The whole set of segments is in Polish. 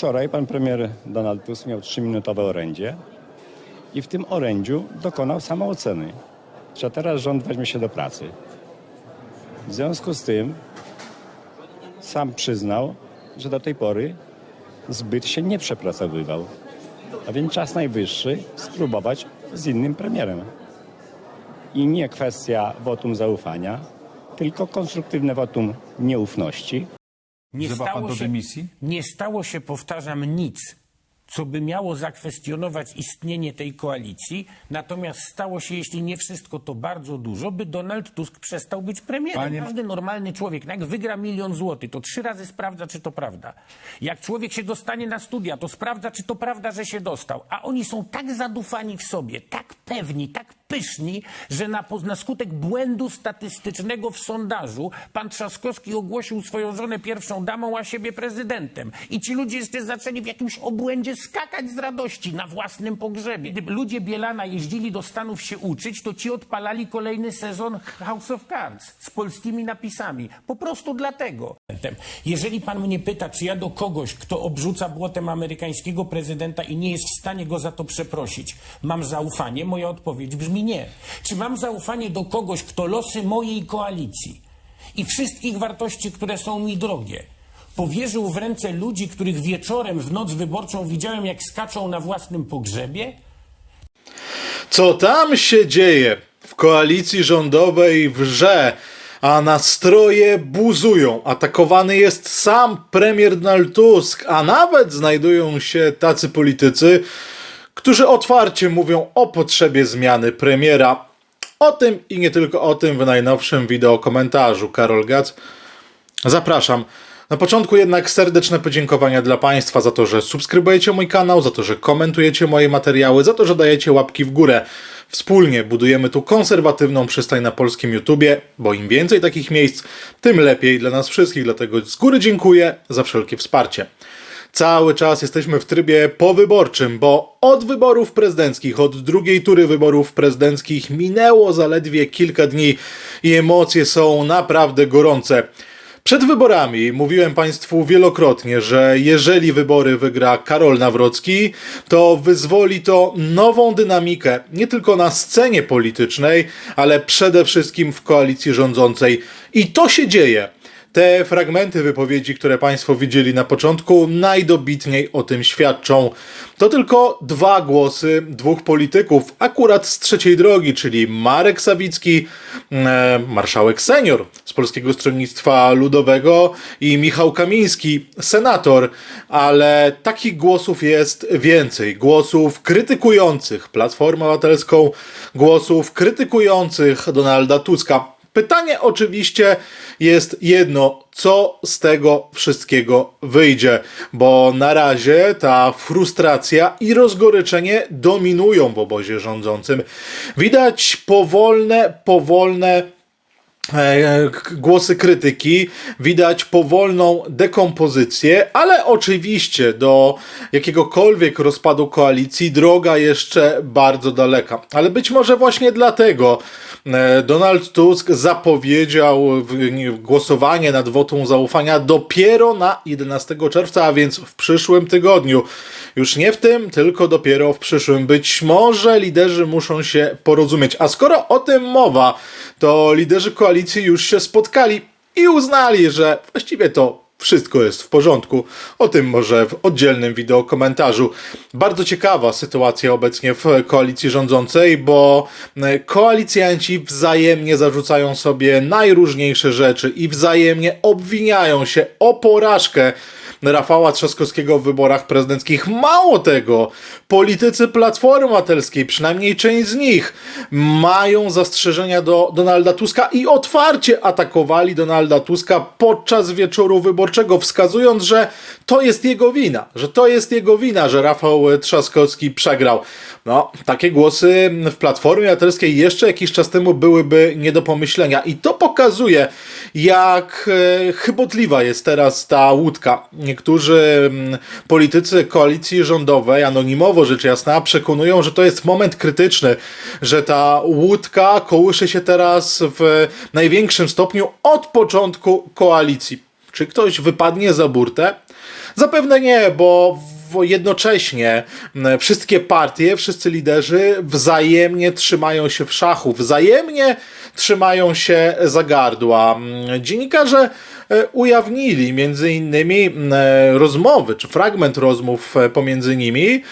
Wczoraj pan premier Donald Tusk miał trzyminutowe orędzie i w tym orędziu dokonał samooceny, że teraz rząd weźmie się do pracy. W związku z tym sam przyznał, że do tej pory zbyt się nie przepracowywał. A więc czas najwyższy spróbować z innym premierem. I nie kwestia wotum zaufania, tylko konstruktywne wotum nieufności. Nie Wzywa pan do się, dymisji? nie stało się, powtarzam, nic, co by miało zakwestionować istnienie tej koalicji. Natomiast stało się, jeśli nie wszystko, to bardzo dużo, by Donald Tusk przestał być premierem. Panie- Każdy normalny człowiek, no jak wygra milion złotych, to trzy razy sprawdza, czy to prawda. Jak człowiek się dostanie na studia, to sprawdza, czy to prawda, że się dostał. A oni są tak zadufani w sobie, tak pewni, tak pyszni, że na, na skutek błędu statystycznego w sondażu pan Trzaskowski ogłosił swoją żonę pierwszą damą, a siebie prezydentem. I ci ludzie jeszcze zaczęli w jakimś obłędzie skakać z radości na własnym pogrzebie. Gdyby ludzie Bielana jeździli do Stanów się uczyć, to ci odpalali kolejny sezon House of Cards z polskimi napisami. Po prostu dlatego. Jeżeli pan mnie pyta, czy ja do kogoś, kto obrzuca błotem amerykańskiego prezydenta i nie jest w stanie go za to przeprosić, mam zaufanie, moja odpowiedź brzmi nie. Czy mam zaufanie do kogoś, kto losy mojej koalicji i wszystkich wartości, które są mi drogie, powierzył w ręce ludzi, których wieczorem w noc wyborczą widziałem, jak skaczą na własnym pogrzebie? Co tam się dzieje w koalicji rządowej wrze, a nastroje buzują. Atakowany jest sam premier Donald Tusk, a nawet znajdują się tacy politycy, którzy otwarcie mówią o potrzebie zmiany premiera. O tym i nie tylko o tym w najnowszym wideo komentarzu. Karol Gac. Zapraszam. Na początku jednak serdeczne podziękowania dla Państwa za to, że subskrybujecie mój kanał, za to, że komentujecie moje materiały, za to, że dajecie łapki w górę. Wspólnie budujemy tu konserwatywną przystań na polskim YouTubie, bo im więcej takich miejsc, tym lepiej dla nas wszystkich. Dlatego z góry dziękuję za wszelkie wsparcie. Cały czas jesteśmy w trybie powyborczym, bo od wyborów prezydenckich, od drugiej tury wyborów prezydenckich minęło zaledwie kilka dni i emocje są naprawdę gorące. Przed wyborami mówiłem Państwu wielokrotnie, że jeżeli wybory wygra Karol Nawrocki, to wyzwoli to nową dynamikę nie tylko na scenie politycznej, ale przede wszystkim w koalicji rządzącej. I to się dzieje. Te fragmenty wypowiedzi, które Państwo widzieli na początku, najdobitniej o tym świadczą. To tylko dwa głosy dwóch polityków, akurat z trzeciej drogi, czyli Marek Sawicki, e, marszałek senior z Polskiego Stronnictwa Ludowego i Michał Kamiński, senator, ale takich głosów jest więcej. Głosów krytykujących Platformę Obywatelską, głosów krytykujących Donalda Tuska. Pytanie oczywiście jest jedno, co z tego wszystkiego wyjdzie, bo na razie ta frustracja i rozgoryczenie dominują w obozie rządzącym. Widać powolne, powolne głosy krytyki, widać powolną dekompozycję, ale oczywiście do jakiegokolwiek rozpadu koalicji droga jeszcze bardzo daleka. Ale być może właśnie dlatego e, Donald Tusk zapowiedział głosowanie nad wotum zaufania dopiero na 11 czerwca, a więc w przyszłym tygodniu. Już nie w tym, tylko dopiero w przyszłym. Być może liderzy muszą się porozumieć. A skoro o tym mowa, to liderzy koalicji już się spotkali i uznali, że właściwie to wszystko jest w porządku. O tym może w oddzielnym wideo komentarzu. Bardzo ciekawa sytuacja obecnie w koalicji rządzącej, bo e, koalicjanci wzajemnie zarzucają sobie najróżniejsze rzeczy i wzajemnie obwiniają się o porażkę Rafała Trzaskowskiego w wyborach prezydenckich. Mało tego, politycy Platformy Obywatelskiej, przynajmniej część z nich, mają zastrzeżenia do Donalda Tuska i otwarcie atakowali Donalda Tuska podczas wieczoru wyborczego, wskazując, że to jest jego wina, że to jest jego wina, że Rafał Trzaskowski przegrał. No, takie głosy w Platformie Obywatelskiej jeszcze jakiś czas temu byłyby nie do pomyślenia i to pokazuje, jak e, chybotliwa jest teraz ta łódka. Niektórzy mm, politycy koalicji rządowej, anonimowo rzecz jasna, przekonują, że to jest moment krytyczny, że ta łódka kołysze się teraz w największym stopniu od początku koalicji. Czy ktoś wypadnie za burtę? Zapewne nie, bo jednocześnie m, wszystkie partie, wszyscy liderzy wzajemnie trzymają się w szachu, wzajemnie trzymają się za gardła. M, Dziennikarze e, ujawnili między innymi m, e, rozmowy, czy fragment rozmów e, pomiędzy nimi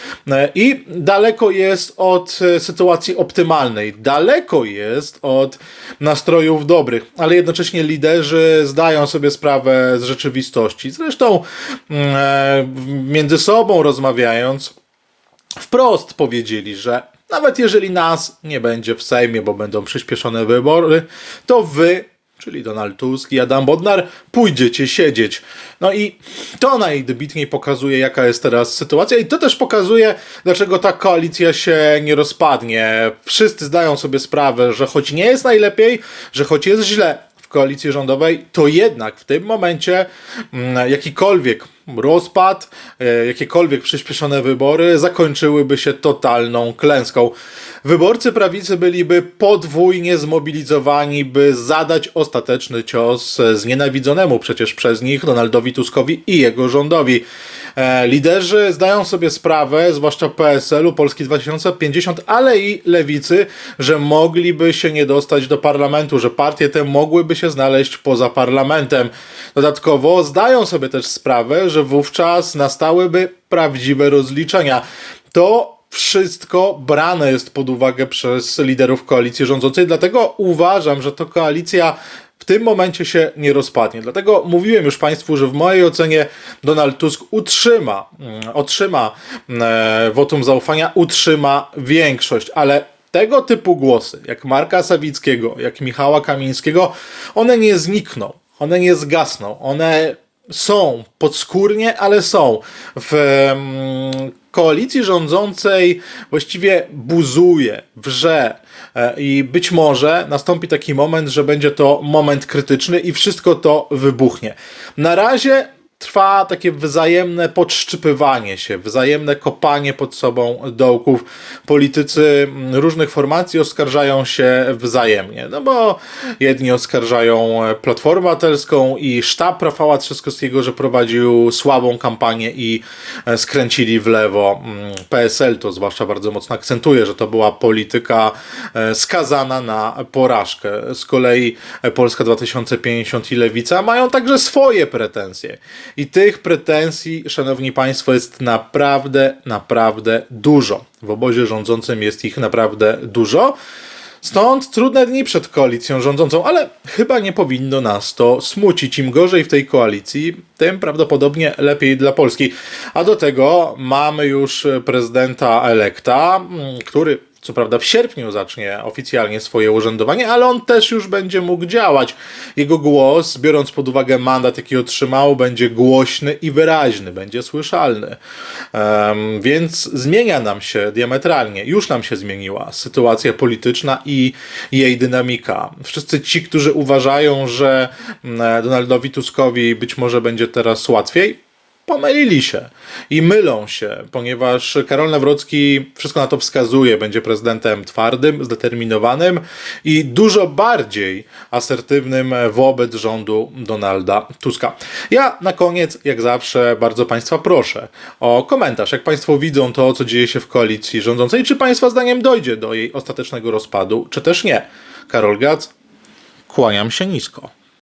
i daleko jest od sytuacji optymalnej, daleko jest od nastrojów dobrych, ale jednocześnie liderzy zdają sobie sprawę z rzeczywistości. Zresztą mm, między sobą rozmawiając, wprost powiedzieli, że nawet jeżeli nas nie będzie w Sejmie, bo będą przyspieszone wybory, to wy, czyli Donald Tusk i Adam Bodnar, pójdziecie siedzieć. No i to najdobitniej pokazuje, jaka jest teraz sytuacja, i to też pokazuje, dlaczego ta koalicja się nie rozpadnie. Wszyscy zdają sobie sprawę, że choć nie jest najlepiej, że choć jest źle, w koalicji rządowej, to jednak w tym momencie mm, jakikolwiek rozpad, e, jakiekolwiek przyspieszone wybory zakończyłyby się totalną klęską. Wyborcy prawicy byliby podwójnie zmobilizowani, by zadać ostateczny cios znienawidzonemu przecież przez nich Donaldowi Tuskowi i jego rządowi. E, Liderzy zdają sobie sprawę, zwłaszcza PSL-u, Polski 2050, ale i lewicy, że mogliby się nie dostać do parlamentu, że partie te mogłyby się znaleźć poza parlamentem. Dodatkowo zdają sobie też sprawę, że wówczas nastałyby prawdziwe rozliczenia. To wszystko brane jest pod uwagę przez liderów koalicji rządzącej, dlatego uważam, że to koalicja w tym momencie się nie rozpadnie. Dlatego mówiłem już Państwu, że w mojej ocenie Donald Tusk utrzyma, mm, otrzyma e, wotum zaufania, utrzyma większość, ale tego typu głosy, jak Marka Sawickiego, jak Michała Kamińskiego, one nie znikną, one nie zgasną, one są podskórnie, ale są. W koalicji rządzącej właściwie buzuje, wrze e, i być może nastąpi taki moment, że będzie to moment krytyczny i wszystko to wybuchnie. Na razie trwa takie wzajemne podszczypywanie się, wzajemne kopanie pod sobą dołków. Politycy mm, różnych formacji oskarżają się wzajemnie, no bo jedni oskarżają Platformę Obywatelską i sztab Rafała Trzaskowskiego, że prowadził słabą kampanię i e, skręcili w lewo. Mm, PSL to zwłaszcza bardzo mocno akcentuje, że to była polityka e, skazana na porażkę. Z kolei e, Polska 2050 i Lewica mają także swoje pretensje. I tych pretensji, szanowni państwo, jest naprawdę, naprawdę dużo. W obozie rządzącym jest ich naprawdę dużo. Stąd trudne dni przed koalicją rządzącą, ale chyba nie powinno nas to smucić. Im gorzej w tej koalicji, tym prawdopodobnie lepiej dla Polski. A do tego mamy już prezydenta elekta, mm, który co prawda w sierpniu zacznie oficjalnie swoje urzędowanie, ale on też już będzie mógł działać. Jego głos, biorąc pod uwagę mandat, jaki otrzymał, będzie głośny i wyraźny, będzie słyszalny. Em, więc zmienia nam się diametralnie, już nam się zmieniła sytuacja polityczna i jej dynamika. Wszyscy ci, którzy uważają, że mm, Donaldowi Tuskowi być może będzie teraz łatwiej, pomylili się i mylą się, ponieważ Karol Nawrocki wszystko na to wskazuje, będzie prezydentem twardym, zdeterminowanym i dużo bardziej asertywnym wobec rządu Donalda Tuska. Ja na koniec, jak zawsze, bardzo Państwa proszę o komentarz. Jak Państwo widzą to, co dzieje się w koalicji rządzącej, czy Państwa zdaniem dojdzie do jej ostatecznego rozpadu, czy też nie. Karol Gac, kłaniam się nisko.